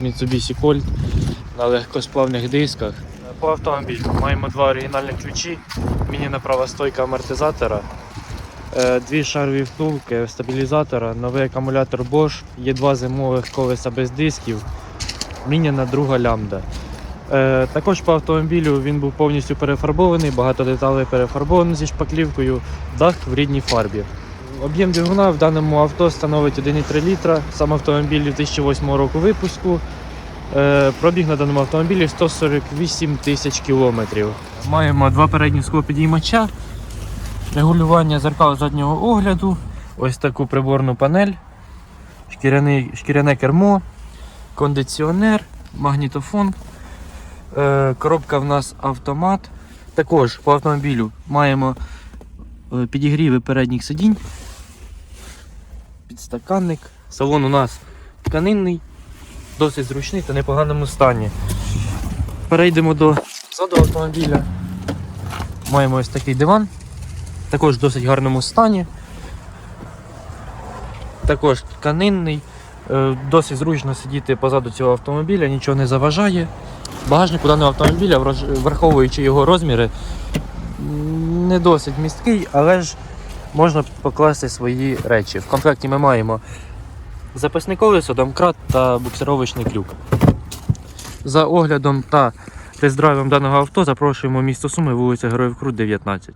Mitsubishi Colt на легкосплавних дисках. По автомобілю маємо два оригінальні ключі, мініна права стойка амортизатора, е, дві шарові втулки стабілізатора, новий акумулятор Bosch, є два зимових колеса без дисків, міняна друга лямбда. Е, Також по автомобілю він був повністю перефарбований, багато деталей перефарбовано зі шпаклівкою, дах в рідній фарбі. Об'єм двигуна в даному авто становить 1,3 літра. Сам автомобіль 2008 року випуску. Е, Пробіг на даному автомобілі 148 тисяч кілометрів. Маємо два передні склопідіймача, регулювання зеркал заднього огляду, ось таку приборну панель, шкіряний, шкіряне кермо, кондиціонер, магнітофон. Е, Коробка в нас автомат. Також по автомобілю маємо е, підігріви передніх сидінь, підстаканник. Салон у нас тканинний, досить зручний та непоганому стані. Перейдемо до заду автомобіля. Маємо ось такий диван, також в досить гарному стані. Також тканинний. Е, Досить зручно сидіти позаду цього автомобіля, нічого не заважає. Багажник у даного автомобіля, враховуючи його розміри, не досить місткий, але ж можна покласти свої речі. В комплекті ми маємо запасне колесо, домкрат та буксировочний крюк. За оглядом та тест-драйвом даного авто запрошуємо місто Суми, вулиця Героїв Крут, 19.